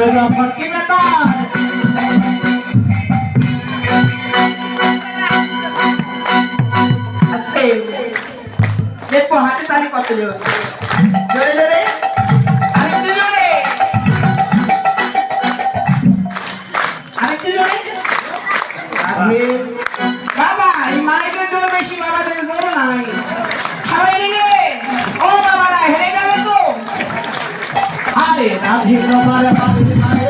দুর্গা ভট্টি আচ্ছা, দেখো হাতে তাহলে কত যাবে చేత భిన్న పరమ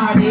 ஆடி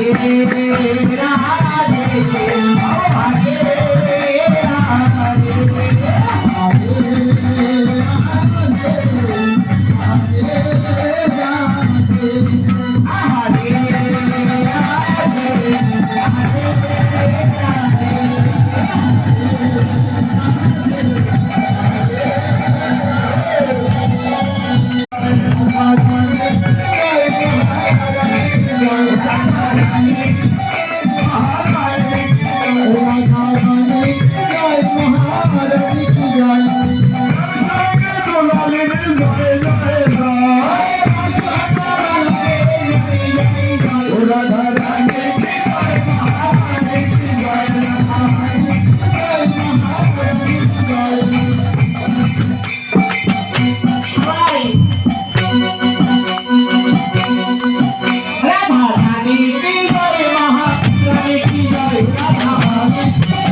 Thank you.